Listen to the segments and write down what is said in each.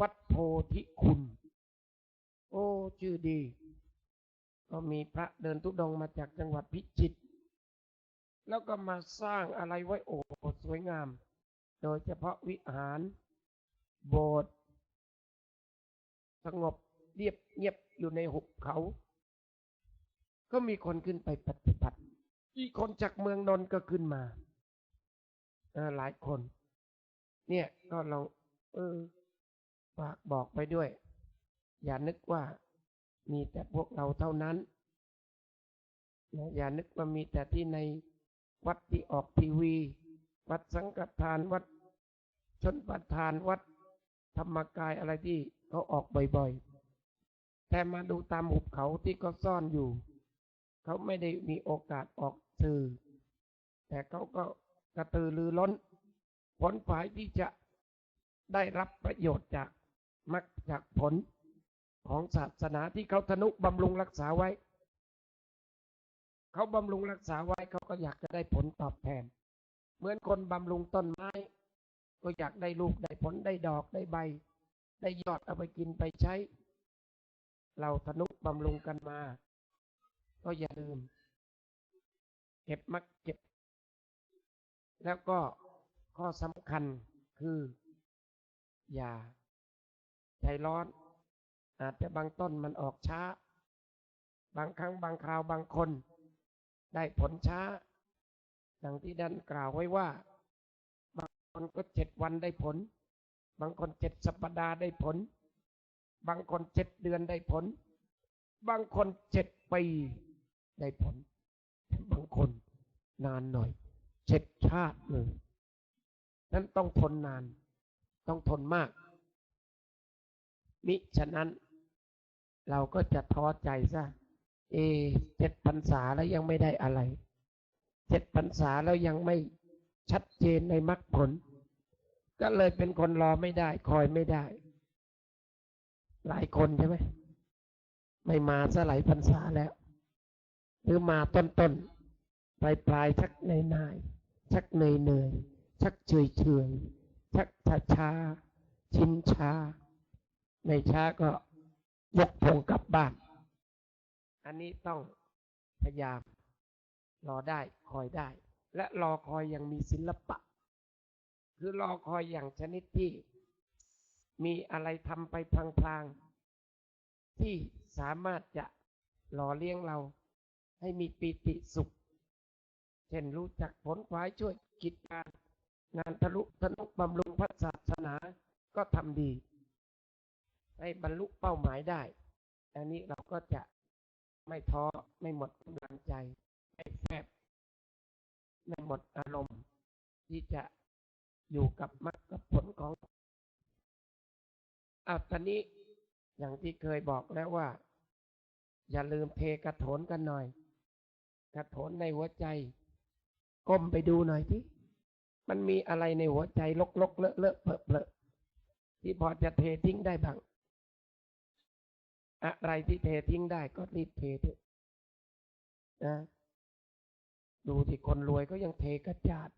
วัดโพธิคุณ โอ้ชื่อดี ก็มีพระเดินทุดงมาจากจังหวัดพิจิตรแล้วก็มาสร้างอะไรไว้โอ้สวยงาม โดยเฉพาะวิหาร โบสถ์สงบเรียบเงียบอยู่ในหุบเขา ก็มีคนขึ้นไปปฏิบัติอีกคนจากเมืองนนก็ขึ้นมาหลายคน เนี่ยก็ลองเออ ฝากบอกไปด้วย อย่านึกว่ามีแต่พวกเราเท่านั้นนะอย่านึกว่ามีแต่ที่ในวัดที่ออกทีวี วัดสังฆทานวัดชนประทานวัดธรรมกายอะไรที่เขาออกบ่อยๆ แต่มาดูตามหุบเขาที่เขาซ่อนอยู่ เขาไม่ได้มีโอกาสออกสื่อ แต่เขาก็กระตือรือร้นผลฝ่ายที่จะได้รับประโยชน์จาก มรรคจากผลของศาสนาที่เขาทนุบำรุงรักษาไว้ เขาบำรุงรักษาไว้เขาก็อยากจะได้ผลตอบแทน เหมือนคนบำรุงต้นไม้ ก็อยากได้ลูกได้ผลได้ดอกได้ใบ ได้ยอดเอาไปกินไปใช้ เราทนุบำรุงกันมา ก็อย่าลืม เก็บมักเก็บ แล้วก็ข้อสำคัญคือ อย่า ใจร้อน อาจจะบางต้นมันออกช้า บางครั้งบางคราวบางคน ได้ผลช้า ดังที่ดันกล่าวไว้ว่า บางคนก็เจ็ดวันได้ผล บางคนเจ็ดสัปดาห์ได้ผล บางคนเจ็ดเดือนได้ผล บางคนเจ็ดปีได้ผล บางคนนานหน่อยเจ็ดชาติเลยนั้นต้องทนนาน ต้องทนมาก มิฉะนั้น เราก็จะท้อใจซะเอเจ็ดพรรษาแล้วยังไม่ได้อะไรเจ็ดพรรษาแล้วยังไม่ชัดเจนในมรรคผล ก็เลยเป็นคนรอไม่ได้ คอยไม่ได้ หลายคนใช่ไหมไม่มาซะหลายพรรษาแล้ว หรือมาต้นต้นปลายปลายชักในนายชักเหนื่อยเหนื่อยชักเฉยเฉยชักช้าช้าชินช้า ในช้าก็ยกพงกลับบ้าน อันนี้ต้องพยายาม รอได้คอยได้ และรอคอยอย่างมีศิลปะ คือรอคอยอย่างชนิดที่ มีอะไรทำไปพลางๆ ที่สามารถจะหล่อเลี้ยงเราให้มีปีติสุข เช่นรู้จักผลควายช่วยกิจการ งานทะลุทะนุบำรุงพระศาสนาก็ทำดี ให้บรรลุเป้าหมายได้ อันนี้เราก็จะไม่ท้อไม่หมดกำลังใจ ไม่แฟบไม่หมดอารมณ์ ที่จะอยู่กับมรรคกับผลของอะตอนนี้อย่างที่เคยบอกแล้วว่า อย่าลืมเทกระโถนกันหน่อย กระโถนในหัวใจ ก้มไปดูหน่อยที่มันมีอะไรในหัวใจลกลกเลอะเลอะเปอะเปอะที่พอจะเททิ้งได้บ้าง อะไรที่เททิ้งได้ก็รีบเทเถอะนะดูที่คนรวยก็ยังเทกระจาด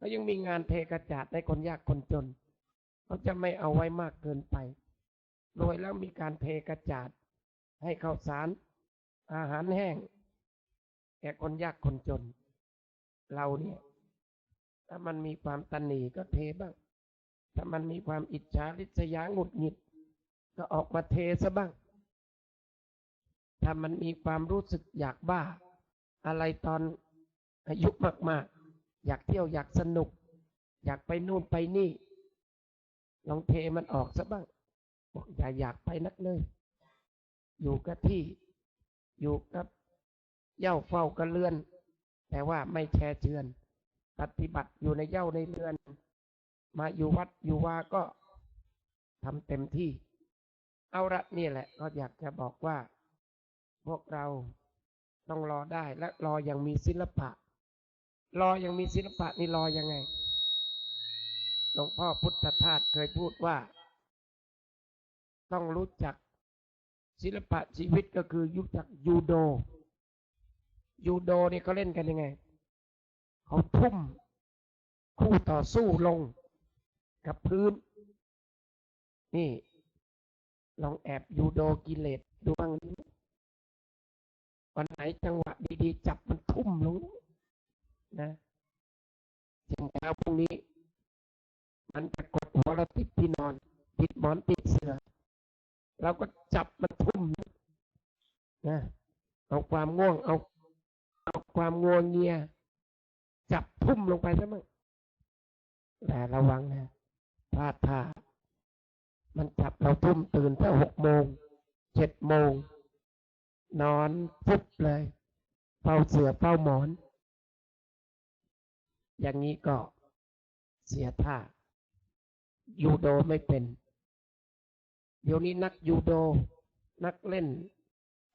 ก็ยังมีงานเทกระจาดในคนยากคนจนเขาจะไม่เอาไว้มากเกินไปรวยแล้วมีการเทกระจาด ให้ข้าวสาร อาหารแห้งแก่คนยากคนจน เราเนี่ย ถ้ามันมีความตันหนีก็เทบ้าง ถ้ามันมีความอิจฉาริษยาหงุดหงิด ก็ออกมาเทซะบ้าง ถ้ามันมีความรู้สึกอยากบ้า อะไรตอนอายุมากๆ อยากเที่ยวอยากสนุก อยากไปนู่นไปนี่ ลองเทมันออกซะบ้างบอกอย่าอยากไปนักเลย อยู่กับที่อยู่กับเย่าเฝ้ากันเรือน แต่ว่าไม่แช่เชือน ปฏิบัติอยู่ในเย่าในเรือน มาอยู่วัดอยู่วาก็ทำเต็มที่ เอาละนี่แหละ ก็อยากจะบอกว่า พวกเราต้องรอได้และรออย่างมีศิลปะ รออย่างมีศิลปะนี่รอยังไงหลวงพ่อพุทธทาสเคยพูดว่า ต้องรู้จักศิลปะชีวิตก็คือรู้จักยูโด ยูโดนี่เขาเล่นกันยังไง เขาทุ่มคู่ต่อสู้ลงกับพื้น นี่ ลองแอบยูโดกิเลสดูบ้างดิ วันไหนจังหวะดีๆ จับมันทุ่มลงนะเช้าเช้าพรุ่งนี้ มันจะกดหัวเราติดที่นอน ติดหมอนติดเสือเราก็จับมันทุ่มนะเอาความง่วงเอาเอาความงัวงเงียจับทุ่มลงไปซะมั่งแต่ระวังนะพลาดท่ามันจับเราทุ่มตื่นตั้งหกโมงเจ็ดโมง นอนปุ๊บเลยเฝ้าเสือเฝ้าหมอน อย่างนี้ก็เสียท่า ยูโดไม่เป็น เดี๋ยวนี้นักยูโด นักเล่น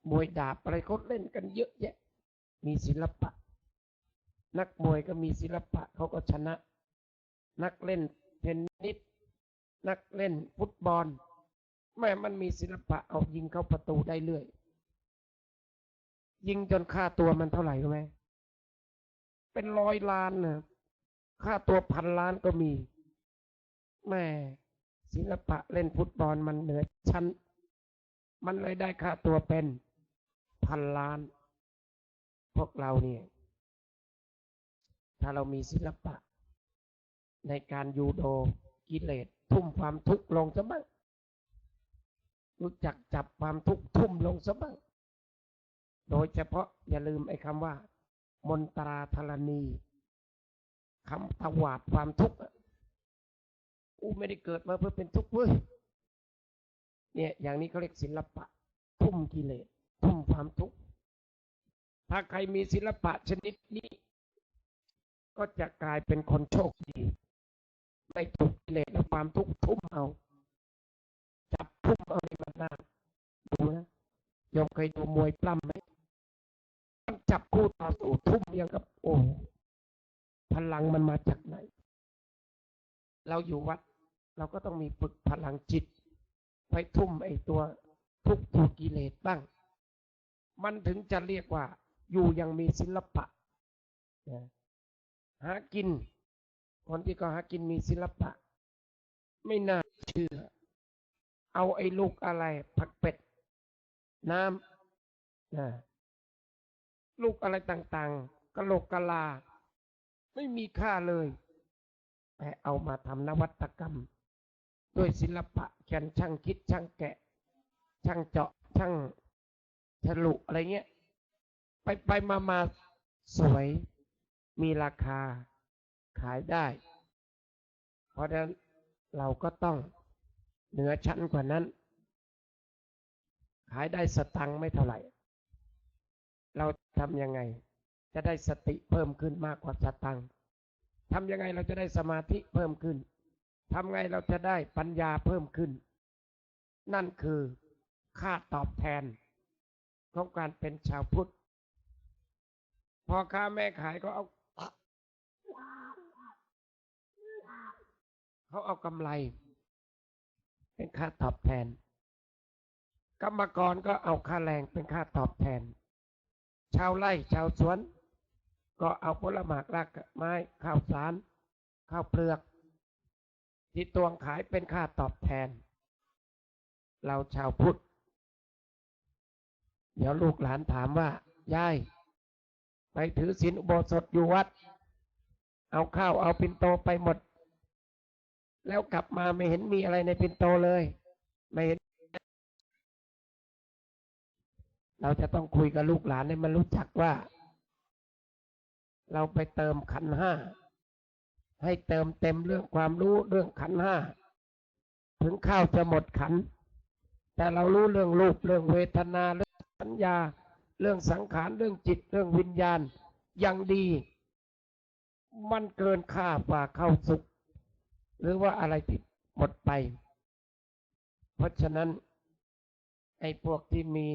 มวยดาบอะไรเขาเล่นกันเยอะแยะ มีศิลปะ นักมวยก็มีศิลปะเขาก็ชนะ นักเล่นเทนนิสนักเล่นฟุตบอลแม่มันมีศิลปะเอายิงเข้าประตูได้เรื่อย ยิงจนค่าตัวมันเท่าไหร่รู้ไหมเป็นร้อยล้านนะค่าตัวพันล้านก็มีแม่ศิลปะเล่นฟุตบอลมันเหนือชั้น มันเลยได้ค่าตัวเป็นพันล้าน พวกเราเนี่ย ถ้าเรามีศิลปะ ในการยูโดกิเลสทุ่มความทุกข์ลงซะบ้างรู้จักจับความทุกข์ทุ่มลงซะบ้าง โดยเฉพาะอย่าลืมไอ้คำว่า มนตราธรณีคำตวาดความทุกข์อะกูไม่ได้เกิดมาเพื่อเป็นทุกข์เว้ยเนี่ย อย่างนี้เขาเรียกศิลปะ ทุ่มกิเลสทุ่มความทุกข์ถ้าใครมีศิลปะชนิดนี้ ก็จะกลายเป็นคนโชคดีไม่ถูกกิเลสและความทุกข์ทุ่มเอาจับทุ่มเอาในมันน่าดูนะยอมเคยดูมวยปล้ำไหม จับคู่ต่อสู้ทุ่มยังกับโอ้พลังมันมาจากไหน เราอยู่วัด เราก็ต้องมีฝึกพลังจิต ไปทุ่มไอ้ตัวทุกข์ถูกกิเลสบ้าง มันถึงจะเรียกว่า อยู่ยังมีศิลปะนะหากิน คนที่ก็หากินมีศิลปะ ไม่น่าเชื่อ เอาไอ้ลูกอะไร ผักเป็ด น้ำนะ ลูกอะไรต่างๆกะโหลกกะลา ไม่มีค่าเลย แต่เอามาทำนวัตกรรม ด้วยศิลปะแขนช่างคิดช่างแกะ ช่างเจาะช่างฉลุอะไรเงี้ย ไปไปมามาสวยมีราคาขายได้ เพราะฉะนั้นเราก็ต้องเหนือชั้นกว่านั้น ขายได้สตังค์ไม่เท่าไหร่ เราทำยังไง จะได้สติเพิ่มขึ้นมากกว่าสตังทำยังไงเราจะได้สมาธิเพิ่มขึ้นทำไงเราจะได้ปัญญาเพิ่มขึ้น นั่นคือค่าตอบแทนของการเป็นชาวพุทธ พอค้าแม่ขายก็เอาเขาเอากำไร เป็นค่าตอบแทน กรรมกรก็เอาค่าแรงเป็นค่าตอบแทน ชาวไร่ชาวสวน ก็เอาผลหมากรากไม้ข้าวสาร ข้าวเปลือก ที่ตวงขายเป็นค่าตอบแทน เราชาวพุทธเดี๋ยวลูกหลานถามว่ายายไปถือศีลอุโบสถอยู่วัด เอาข้าวเอาปินโตไปหมด แล้วกลับมาไม่เห็นมีอะไรในปินโตเลย ไม่เห็น เราจะต้องคุยกับลูกหลานให้มันรู้จักว่า เราไปเติมขันห้า ให้เติมเต็มเรื่องความรู้เรื่องขันห้า ถึงข้าวจะหมดขัน แต่เรารู้เรื่องรูปเรื่องเวทนาเรื่องสัญญา เรื่องสังขารเรื่องจิตเรื่องวิญญาณอย่างดี มันเกินค่าฝ่าเข้าสุข หรือว่าอะไรที่หมดไป เพราะฉะนั้น ไอ้พวกที่มี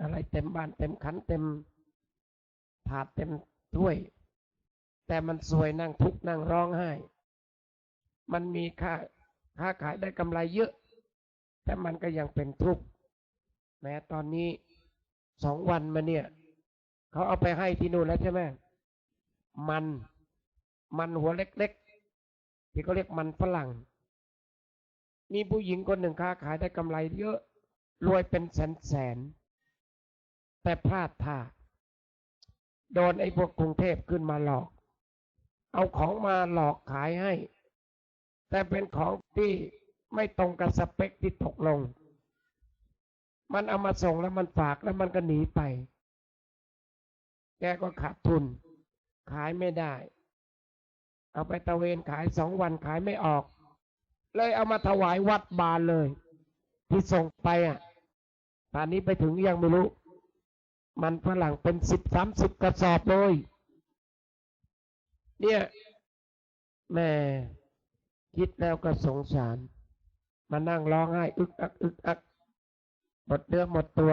อะไรเต็มบ้านเต็มขันเต็มถาดเต็มถ้วย แต่มันสวยนั่งทุกข์นั่งร้องไห้ มันมีค่าค้าขายได้กำไรเยอะ แต่มันก็ยังเป็นทุกข์แม้ตอนนี้สองวันมาเนี่ย เขาเอาไปให้ที่นู่นแล้วใช่ไหมมัน มันหัวเล็กๆที่เขาเรียกมันฝรั่ง มีผู้หญิงคนหนึ่งค้าขายได้กำไรเยอะรวยเป็นแสนแสนๆ แต่พลาดท่าโดนไอ้พวกกรุงเทพขึ้นมาหลอก เอาของมาหลอกขายให้ แต่เป็นของที่ไม่ตรงกับสเปคที่ตกลง มันเอามาส่งแล้วมันฝากแล้วมันก็หนีไป แกก็ขาดทุน ขายไม่ได้ เอาไปตะเวนขายสองวันขายไม่ออก เลยเอามาถวายวัดบานเลย ที่ส่งไปอะป่านนี้ไปถึงยังไม่รู้ มันฝรั่งเป็นสิบสามสิบกระสอบเลย เนี่ยแม่คิดแล้วก็สงสาร มานั่งร้องไห้อึกอักอึกอักหมดเนื้อหมดตัว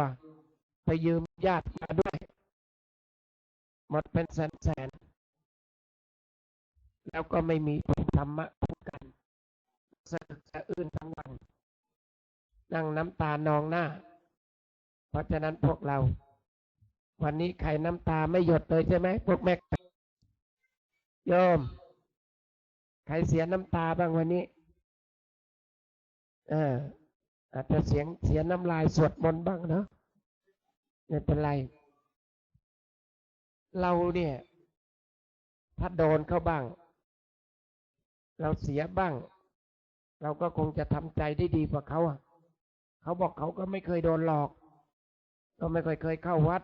ไปยืมญาติมาด้วย หมดเป็นแสนแสน แล้วก็ไม่มีธรรมะพูดกันสะอึกสะอื้นทั้งวัน นั่งน้ำตานองหน้า เพราะฉะนั้นพวกเรา วันนี้ใครน้ำตาไม่หยดเลยใช่ไหมพวกแม่โยม ใครเสียน้ำตาบ้างวันนี้ เอออาจจะเสียงเสียน้ำลายสวดมนต์บ้างเนาะไม่เป็นไร เราเนี่ย ถ้าโดนเข้าบ้าง เราเสียบ้าง เราก็คงจะทำใจได้ดีกว่าเขาอะเขาบอกเขาก็ไม่เคยโดนหลอก ก็ไม่เคยเคยเข้าวัด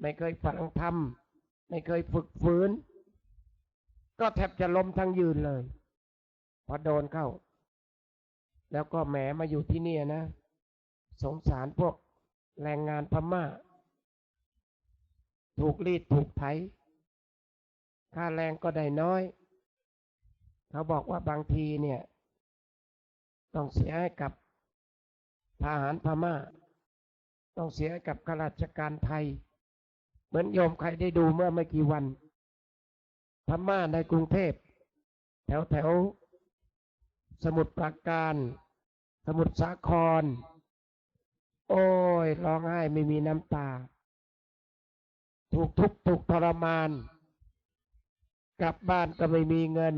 ไม่เคยฟังธรรมไม่เคยฝึกฝืน ก็แทบจะล้มทั้งยืนเลย พอโดนเข้า แล้วก็แหมมาอยู่ที่เนี่ยนะ สงสารพวกแรงงานพม่า ถูกรีดถูกไถ ค่าแรงก็ได้น้อย เขาบอกว่าบางทีเนี่ย ต้องเสียให้กับทหารพม่า ต้องเสียให้กับข้าราชการไทย เหมือนโยมใครได้ดูเมื่อไม่กี่วันพม่าในกรุงเทพ แถวแถวสมุทรปราการ สมุทรสาคร โอ้ยร้องไห้ไม่มีน้ำตา ถูกทุบถูกทรมาน กลับบ้านก็ไม่มีเงิน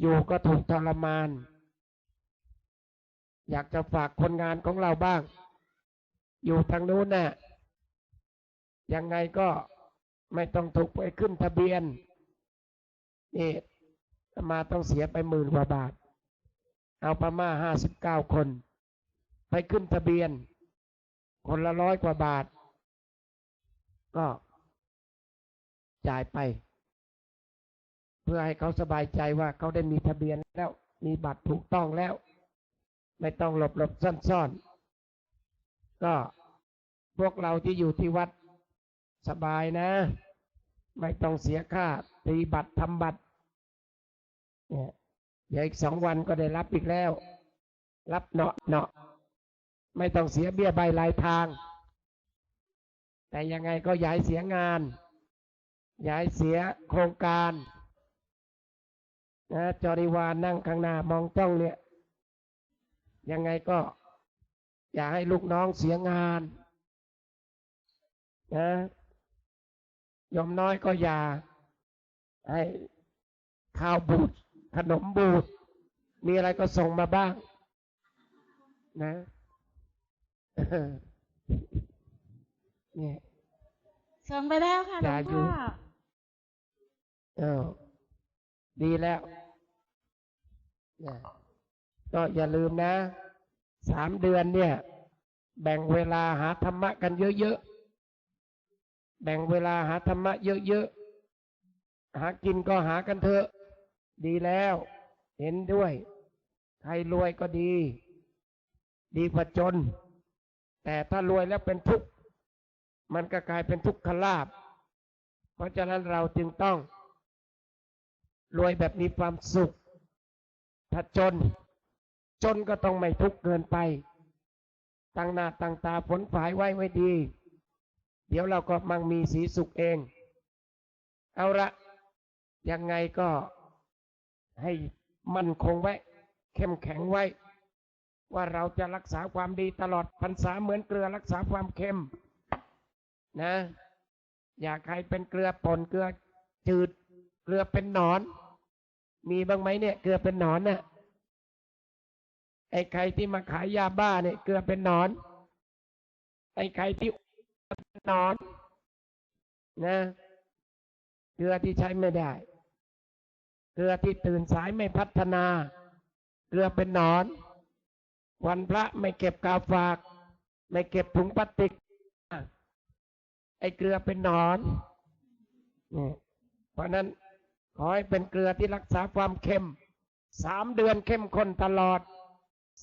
อยู่ก็ถูกทรมาน อยากจะฝากคนงานของเราบ้าง อยู่ทางนู้นน่ะ ยังไงก็ไม่ต้องถูกไปขึ้นทะเบียนนี่มาต้องเสียไปหมื่นกว่าบาท เอาพม่าห้าสิบเก้าคน ไปขึ้นทะเบียน คนละร้อยกว่าบาท ก็จ่ายไป เพื่อให้เขาสบายใจว่าเขาได้มีทะเบียนแล้ว มีบัตรถูกต้องแล้ว ไม่ต้องหลบหลบซ่อนซ่อนๆก็พวกเราที่อยู่ที่วัด สบายนะ ไม่ต้องเสียค่าตีบัตรทำบัตรเนี่ยเดี๋ยวอีกสองวันก็ได้รับอีกแล้ว รับเนาะเนาะไม่ต้องเสียเบี้ยใบรายทาง แต่ยังไงก็ย้ายเสียงาน ย้ายเสียโครงการนะจอริวานนั่งข้างหน้ามองจ้องเนี่ย ยังไงก็อย่าให้ลูกน้องเสียงานนะ ยอมน้อยก็อย่าให้ข้าวบูดขนมบูดมีอะไรก็ส่งมาบ้าง นะเนี่ยส่งไปแล้วค่ะหลวงอย่าอยู่พ่อเออดีแล้วนะก็อย่าลืมนะ สามเดือนเนี่ย แบ่งเวลาหาธรรมะกันเยอะๆ แบ่งเวลาหาธรรมะเยอะๆ หากินก็หากันเถอะ ดีแล้ว เห็นด้วย ใครรวยก็ดี ดีกว่าจน แต่ถ้ารวยแล้วเป็นทุกข์ มันก็กลายเป็นทุกขลาภเพราะฉะนั้นเราจึงต้อง รวยแบบมีความสุข ถ้าจน จนก็ต้องไม่ทุกข์เกินไป ตั้งหน้าตั้งตาผลฝายไว้ไว้ดี เดี๋ยวเราก็มั่งมีสีสุขเอง เอาละยังไงก็ให้มั่นคงไว้ เข้มแข็งไว้ ว่าเราจะรักษาความดีตลอดพรรษาเหมือนเกลือรักษาความเค็ม นะ อยากใครเป็นเกลือป่นเกลือจืดเกลือเป็นหนอน มีบ้างไหมเนี่ย เกลือเป็นหนอนนี่ยไอ้ใครที่มาขายยาบ้าเนี่ยเกลือเป็นหนอน ไอ้ใครที่ นอน นะเกลือที่ใช้ไม่ได้ เกลือที่ตื่นสายไม่พัฒนา เกลือเป็นนอน วันพระไม่เก็บกาฝาก ไม่เก็บถุงพลาสติก ไอ้เกลือเป็นนอนนี่เพราะนั้นขอให้เป็นเกลือที่รักษาความเค็ม สามเดือนเข้มข้นตลอด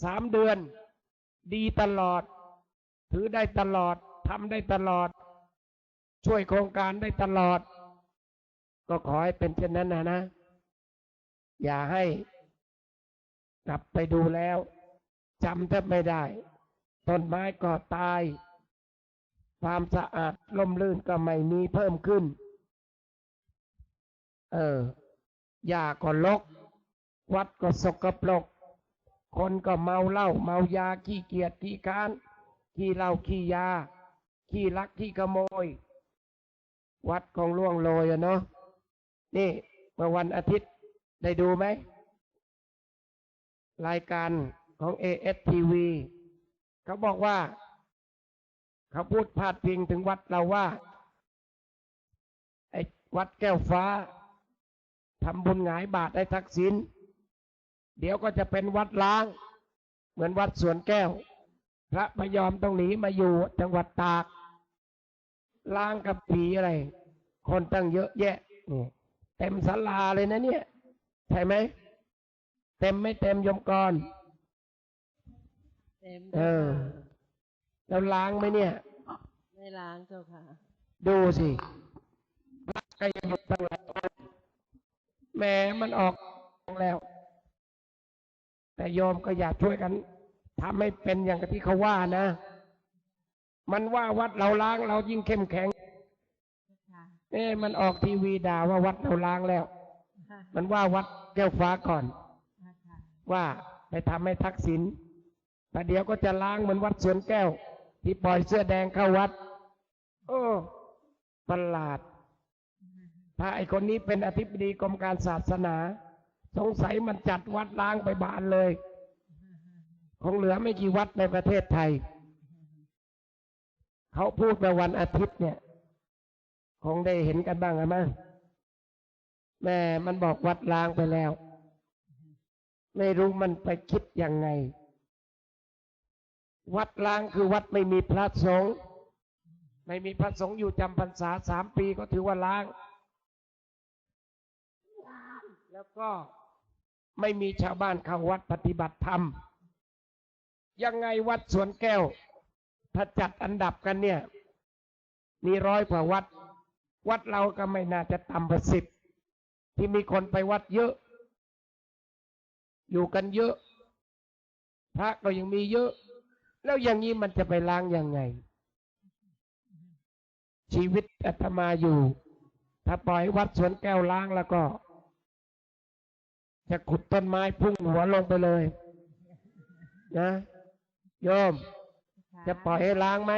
สามเดือน ดีตลอด ถือได้ตลอด ทำได้ตลอด ช่วยโครงการได้ตลอด ก็ขอให้เป็นเช่นนั้นนะนะ อย่าให้กลับไปดูแล้วจำแทบไม่ได้ ต้นไม้ก็ตาย ความสะอาดล่มลื่นก็ไม่มีเพิ่มขึ้น เออหญ้าก็ลก วัดก็สกปรก คนก็เมาเหล้าเมายาขี้เกียจขี้ค้านขี้เหล้าขี้ยา ขี้ลักขี้ขโมย วัดของล่วงโรยอะเนาะนี่เมื่อวันอาทิตย์ได้ดูไหม รายการของ ASTV เขาบอกว่า เขาพูดพาดพิงถึงวัดเราว่า ไอ้วัดแก้วฟ้าทำบุญหงายบาทได้ทักษิณเดี๋ยวก็จะเป็นวัดล้าง เหมือนวัดสวนแก้ว พระพยอมต้องหนีมาอยู่จังหวัดตาก ล้างกับผีอะไร คนตั้งเยอะแยะนี่เต็มศาลาเลยนะเนี่ย ใช่ไหม เต็มไม่เต็มยมกรเต็มเออ แล้วล้างไหมเนี่ย ไม่ล้างเจ้าค่ะ ดูสิพระก็ยังอยู่ตั้งหลายองค์แหม้มันออกแล้ว แต่โยมก็อยากช่วยกันทำให้เป็นอย่างที่เขาว่านะ มันว่าวัดเราล้างเรายิ่งเข้มแข็งค่ะเอ้มันออกทีวีด่าว่าวัดเราล้างแล้วค่ะมันว่าวัดแก้วฟ้าก่อนค่ะว่าไปทำให้ทักษิณแต่เดี๋ยวก็จะล้างเหมือนวัดสวนแก้ว ที่ปล่อยเสื้อแดงเข้าวัด โอ้ประหลาด ถ้าไอคนนี้เป็นอธิบดีกรมการศาสนา สงสัยมันจัดวัดล้างไปบานเลย คงเหลือไม่กี่วัดในประเทศไทย เขาพูดมาวันอาทิตย์เนี่ย คงได้เห็นกันบ้างอะมั้งแม่มันบอกวัดล้างไปแล้ว ไม่รู้มันไปคิดยังไง วัดล้างคือวัดไม่มีพระสงฆ์ไม่มีพระสงฆ์อยู่จำพรรษาสามปีก็ถือว่าล้าง แล้วก็ไม่มีชาวบ้านเข้าวัดปฏิบัติธรรม ยังไงวัดสวนแก้ว ถ้าจัดอันดับกันเนี่ย มีร้อยกว่าวัด วัดเราก็ไม่น่าจะต่ำกว่าสิบที่มีคนไปวัดเยอะ อยู่กันเยอะ พระก็ยังมีเยอะ แล้วอย่างนี้มันจะไปล้างยังไง ชีวิตอาตมาอยู่ ถ้าปล่อยวัดสวนแก้วล้างแล้วก็ จะขุดต้นไม้พุ่งหัวลงไปเลย นะโยม จะปล่อยให้ล้างไหม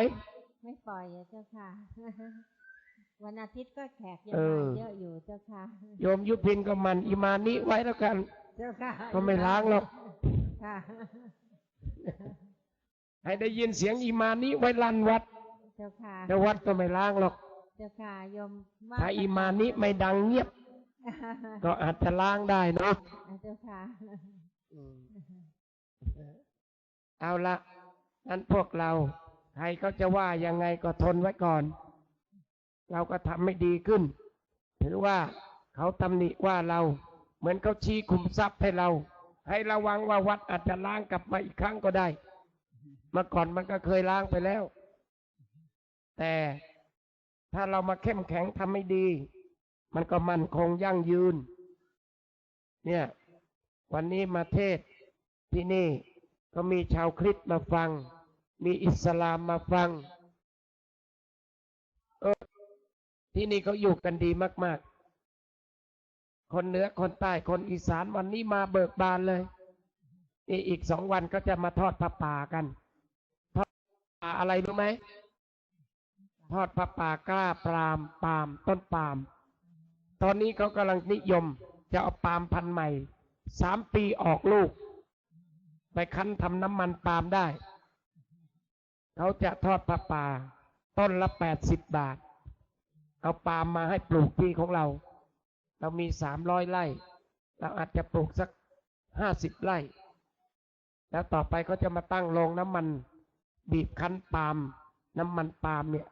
ไม่ปล่อยอะเจ้าค่ะ วันอาทิตย์ก็แขกยังเออมาเยอะอยู่เจ้าค่ะ โยมยุพินก็มันอิมานิไว้แล้วกัน เจ้าค่ะ ก็ไม่ล้างหรอกค่ะให้ได้ยินเสียงอิมานิไว้ลั่นวัด เจ้าค่ะแต่วัดก็ไม่ล้างหรอก เจ้าค่ะโยมว่ถ้าอิมานิไม่ดังเงียบ ก็อาจจะล้างได้เนาะเจ้าค่ะเอาละ นั้นพวกเราใครเขาจะว่ายังไงก็ทนไว้ก่อน เราก็ทำให้ดีขึ้น ถือว่าเขาตำหนิว่าเรา เหมือนเขาชี้คุมทรัพย์ให้เรา ให้ระวังว่าวัดอาจจะล้างกลับมาอีกครั้งก็ได้เมื่อก่อนมันก็เคยล้างไปแล้ว แต่ถ้าเรามาเข้มแข็งทำให้ดี มันก็มั่นคงยั่งยืน เนี่ย วันนี้มาเทศที่นี่ ก็มีชาวคริสต์มาฟัง มีอิสลามมาฟัง เออ ที่นี่เขาอยู่กันดีมาก ๆ คนเหนือคนใต้คนอีสานวันนี้มาเบิกบานเลยนี่อีกสองวันก็จะมาทอดผ้าป่ากันทอดผ้าอะไรรู้ไหมทอดผ้าป่ากล้าปามปาล์มต้นปาล์มตอนนี้เขากำลังนิยม จะเอาปาล์มพันธุ์ใหม่สามปีออกลูก ไปคั้นทำน้ำมันปาล์มได้ เขาจะทอดผ้าป่า ต้นละแปดสิบบาท เอาปาล์มมาให้ปลูกที่ของเรา เรามีสามร้อยไร่ เราอาจจะปลูกสักห้าสิบไร่ แล้วต่อไปก็จะมาตั้งโรงน้ำมัน บีบคั้นปาล์มน้ำมันปาล์มเนี่ย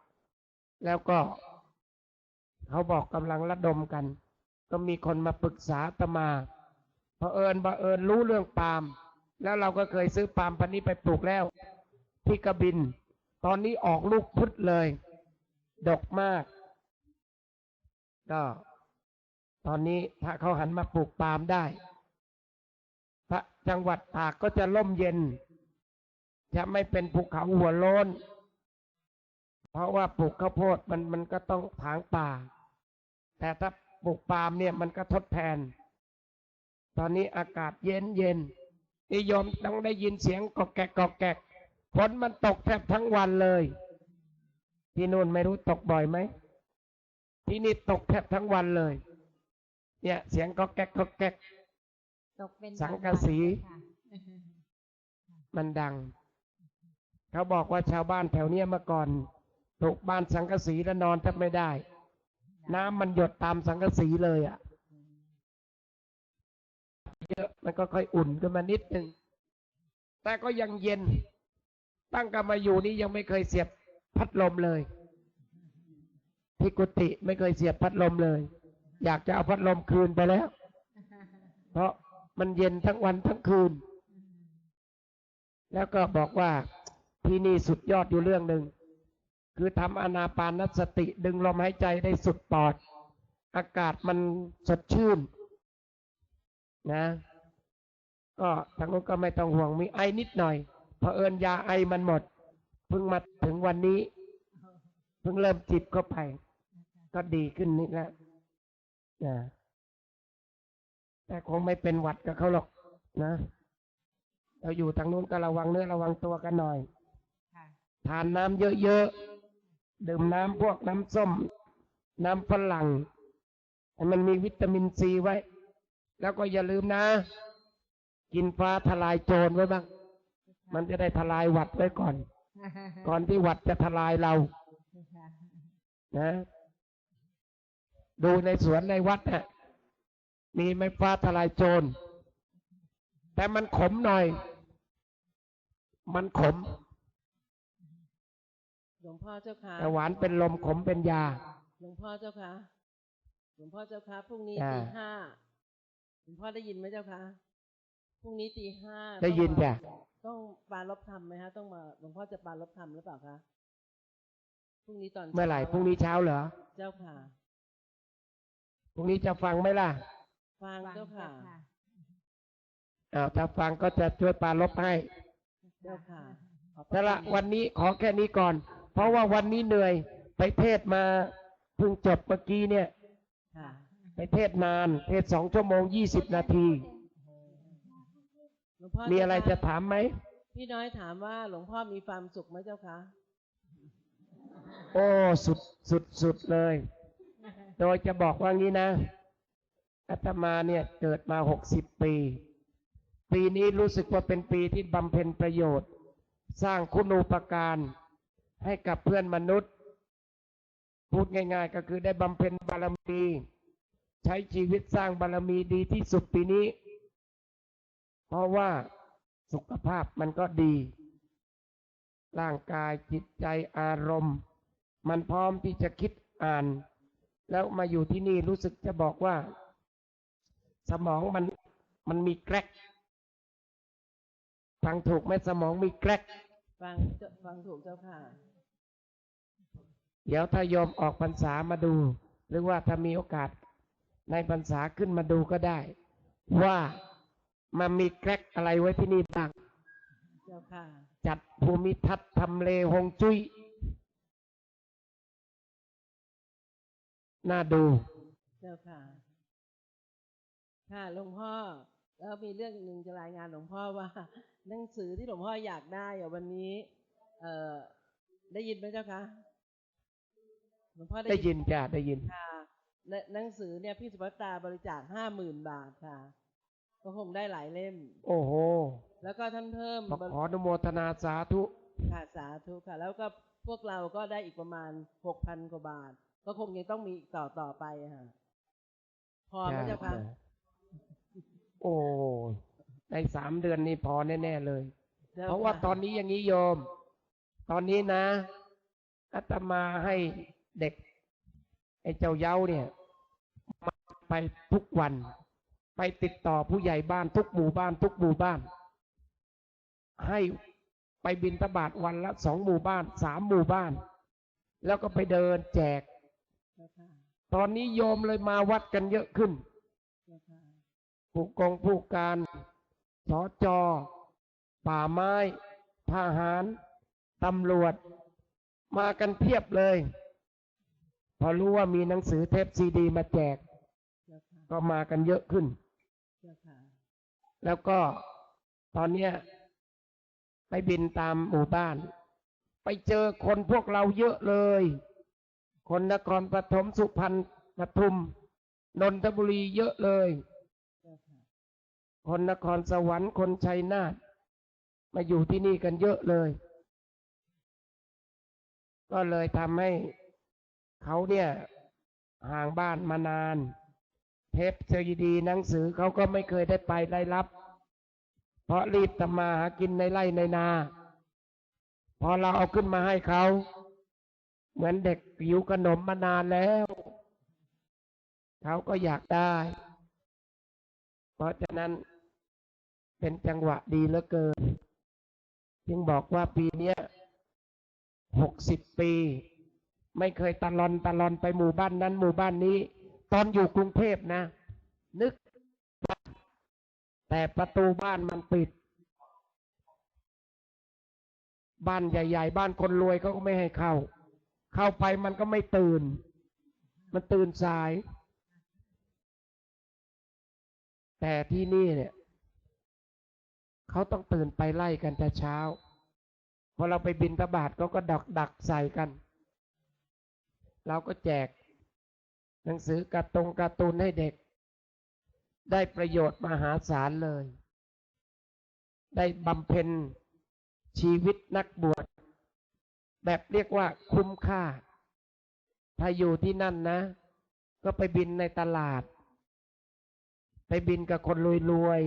แล้วก็ เขาบอกกำลังระดมกัน ก็มีคนมาปรึกษาอาตมาเผอิญบังเอิญรู้เรื่องปาล์ม แล้วเราก็เคยซื้อปาล์มพันธุ์นี้ไปปลูกแล้ว ที่กระบิน ตอนนี้ออกลูกพุดเลย ดกมาก ก็ตอนนี้ถ้าเขาหันมาปลูกปาล์มได้พระจังหวัดตากก็จะร่มเย็น จะไม่เป็นภูเขาหัวโลนเพราะว่าปลูกข้าวโพดมันมันก็ต้องถางป่า แต่ถ้าปลูกปาล์มเนี่ยมันก็ทดแทน ตอนนี้อากาศเย็นเย็น นิยมต้องได้ยินเสียงกอกแกกกอกแกกฝนมันตกแทบทั้งวันเลย ที่นู่นไม่รู้ตกบ่อยไหมที่นี่ตกแทบทั้งวันเลย เนี่ย เสียงกอกแกกกอกแกกตกเป็นสังกะสีค่ะมันดัง เขาบอกว่าชาวบ้านแถวเนี้ยเมื่อก่อนปลูกบ้านสังกะสีแล้วนอนแทบไม่ได้ น้ำมันหยดตามสังกะสีเลยอะ่ มันก็ค่อยอุ่นขึ้นมานิดหนึ่ง แต่ก็ยังเย็น ตั้งกันมาอยู่นี่ยังไม่เคยเสียบพัดลมเลยที่กุฏิไม่เคยเสียบพัดลมเลย อยากจะเอาพัดลมคืนไปแล้ว เพราะมันเย็นทั้งวันทั้งคืน แล้วก็บอกว่าที่นี่สุดยอดอยู่เรื่องหนึ่ง คือทำอนาปานสติดึงลมหายใจได้สุดปอด อากาศมันสดชื่น นะ ก็ทางนู้นก็ไม่ต้องห่วงมีไอนิดหน่อยเผอิญยาไอมันหมดเพิ่งมาถึงวันนี้เพิ่งเริ่มจิบเข้าไป ก็ดีขึ้นนิดแล้วนะแต่คงไม่เป็นหวัดกับเขาหรอกนะเราอยู่ทางนู้นก็ระวังเนื้อระวังตัวกันหน่อยทานน้ำเยอะๆดื่มน้ำพวกน้ำส้ม น้ำฝรั่งมันมีวิตามินซีไว้ แล้วก็อย่าลืมนะ กินฟ้าทลายโจรไว้บ้าง มันจะได้ทลายหวัดไว้ก่อน ก่อนที่หวัดจะทลายเรา นะ ดูในสวนในวัดน่ะมีไม้ฟ้าทลายโจร แต่มันขมหน่อย มันขม หลวงพ่อเจ้าค่ะแต่หวานเป็นลมขมเป็นยา หลวงพ่อเจ้าค่ะ หลวงพ่อเจ้าค่ะพรุ่งนี้อ่าตีห้าหลวงพ่อได้ยินไหมเจ้าค่ะ พรุ่งนี้ตีห้าได้ยินต้องมาจ้ะต้องปาลบธรรมไหมฮะ ต้องมาหลวงพ่อจะปาลบธรรมหรือเปล่าคะพรุ่งนี้ตอนเมื่อไหร่ช้าพรุ่งนี้เช้าเหรอ เจ้าค่ะพรุ่งนี้จะฟังไหมล่ะ ฟังฟังเจ้าค่ะอ้าวถ้าฟังก็จะช่วยปราลบให้ เจ้าค่ะขอบพแต่ระละคุณวันนี้ขอแค่นี้ก่อน เพราะว่าวันนี้เหนื่อยไปเทศมาเพิ่งจบเมื่อกี้เนี่ยค่ะไปเทศนาน เทศสองชั่วโมงยี่สิบนาที หลวงพ่อมีอะไรเาจะค่ถามไหม พี่น้อยถามว่าหลวงพ่อมีความสุขไหมเจ้าคะ โอ้สุดสุดสุดเลย โดยจะบอกว่างี้นะอาตมาเนี่ยเกิดมาหกสิบปี ปีนี้รู้สึกว่าเป็นปีที่บำเพ็ญประโยชน์ สร้างคุณูปการ ให้กับเพื่อนมนุษย์ พูดง่าย ๆ ก็คือได้บำเพ็ญบารมี ใช้ชีวิตสร้างบารมีดีที่สุดปีนี้ เพราะว่าสุขภาพมันก็ดี ร่างกายจิตใจอารมณ์ มันพร้อมที่จะคิดอ่าน แล้วมาอยู่ที่นี่รู้สึกจะบอกว่า สมองมันมันมีแกรกฟังถูกไหมสมองมีแกรกฟังเจ้าฟังถูกเจ้าค่ะ เดี๋ยวถ้าโยมออกพรรษามาดู หรือว่าถ้ามีโอกาสในพรรษาขึ้นมาดูก็ได้ ว่า มันมีแกรกอะไรไว้ที่นี่บ้างเจ้าค่ะ จัดภูมิทัศน์ทำเลฮวงจุ้ยน่าดู เจ้าค่ะ ค่ะหลวงพ่อ แล้วมีเรื่องหนึ่งจะรายงานหลวงพ่อว่า หนังสือที่หลวงพ่ออยากได้อะวันนี้ เอ่อ ได้ยินไหมเจ้าคะหลวงพ่อได้ยินจ้ะได้ยินค่ะและหนังสือเนี่ยพี่สุภัตตาบริจาคห้าหมื่นบาทค่ะ ก็คงได้หลายเล่ม โอ้โห แล้วก็ท่านเพิ่มขออนุโมทนาสาธุค่ะสาธุค่ะ แล้วก็พวกเราก็ได้อีกประมาณหกพันกว่าบาท ก็คงยังต้องมีอีกต่อต่อไปอะค่ะ พอไหมเจ้าคะโอ้ในสามเดือนนี้พอแน่ ๆ เลยจ้เพราะว่าค่ตอนนี้อย่างนี้โยม ตอนนี้นะอาตมาให้เด็ก ไอ้เจ้าเย้าเนี่ย มาไปทุกวัน ไปติดต่อผู้ใหญ่บ้านทุกหมู่บ้านทุกหมู่บ้าน ให้ไปบินทบาทวันละสองหมู่บ้านสามหมู่บ้าน แล้วก็ไปเดินแจก ตอนนี้โยมเลยมาวัดกันเยอะขึ้น ผู้กองผู้การสอจอ ป่าไม้ทหารตำรวจ มากันเพียบเลย พอรู้ว่ามีหนังสือเทปซีดีมาแจก ก็มากันเยอะขึ้น แล้วก็ตอนเนี้ยไปบินตามหมู่บ้าน ไปเจอคนพวกเราเยอะเลย คนนครปฐมสุพรรณปทุมนนทบุรีเยอะเลยเจ้าค่ะคนนครสวรรค์คนชัยนาทมาอยู่ที่นี่กันเยอะเลย ก็เลยทำให้เขาเนี่ยห่างบ้านมานาน เทปเซดีหนังสือเขาก็ไม่เคยได้ไปได้รับ เพราะรีบทำมาหากินในไร่ในนา พอเราเอาขึ้นมาให้เขา เหมือนเด็กหิวขนมมานานแล้ว เขาก็อยากได้ เพราะฉะนั้นเป็นจังหวะดีเหลือเกิน จึงบอกว่าปีนี้หกสิบปี ไม่เคยตะลอนตะลอนไปหมู่บ้านนั้นหมู่บ้านนี้ ตอนอยู่กรุงเทพนะ นึก แต่ประตูบ้านมันปิด บ้านใหญ่ ๆ บ้านคนรวยเขาก็ไม่ให้เข้า เข้าไปมันก็ไม่ตื่น มันตื่นสาย แต่ที่นี่เนี่ยเขาต้องตื่นไปไล่กันแต่เช้าพอเราไปบินตบาทเขาก็ดักดักใส่กัน เราก็แจก หนังสือการ์ตงการ์ตูนให้เด็ก ได้ประโยชน์มหาศาลเลย ได้บำเพ็ญชีวิตนักบวชแบบเรียกว่าคุ้มค่า ถ้าอยู่ที่นั่นนะ ก็ไปบินในตลาด ไปบินกับคนรวย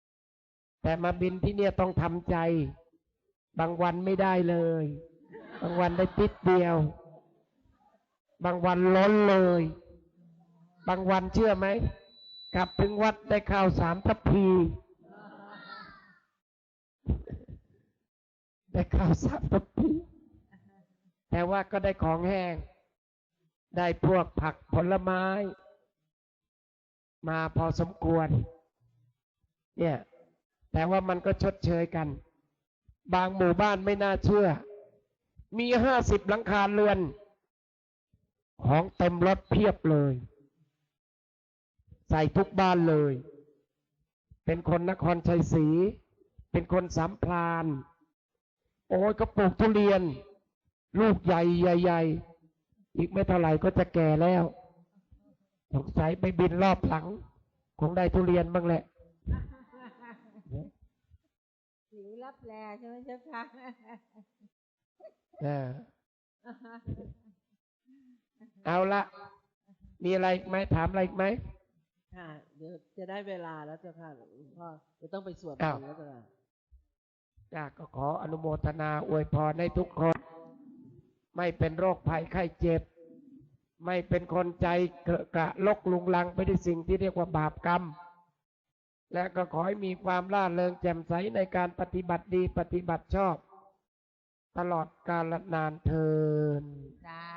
ๆ แต่มาบินที่เนี่ยต้องทำใจ บางวันไม่ได้เลย บางวันได้ติดเดียว บางวันล้นเลย บางวันเชื่อไหมกลับถึงวัดได้ข้าวสามทัพพีได้ข้าวสามทัพพีแต่ว่าก็ได้ของแห้ง ได้พวกผักผลไม้ มาพอสมควร เนี่ย แต่ว่ามันก็ชดเชยกัน บางหมู่บ้านไม่น่าเชื่อ มีห้าสิบหลังคาเรือน ของเต็มรถเพียบเลย ใส่ทุกบ้านเลย เป็นคนนครชัยศรีเป็นคนสามพรานโอ้ยก็ปลูกทุเรียน ลูกใหญ่ใหญ่ๆอีกไม่เท่าไหร่ก็จะแก่แล้วสงสัยไปบินรอบหลัง คงได้ทุเรียนบ้างแหละสิวรับแลใช่ไหมเจ้าค่ะ เออเอาละ มีอะไรอีกไหมถามอะไรอีกไหมค่ะเดี๋ยวจะได้เวลาแล้วเจ้าค่ะหลวงพ่อจะต้องไปสวดมอ้าวนต์แล้วเจ้าค่ะจ้าก็ขออนุโมทนาอวยพรให้ทุกคน ไม่เป็นโรคภัยไข้เจ็บ ไม่เป็นคนใจเกระกะลกลุงลังไปด้วยสิ่งที่เรียกว่าบาปกรรม และก็ขอให้มีความล่าเริงแจ่มใสในการปฏิบัติดีปฏิบัติชอบ ตลอดกาลนานเทินสา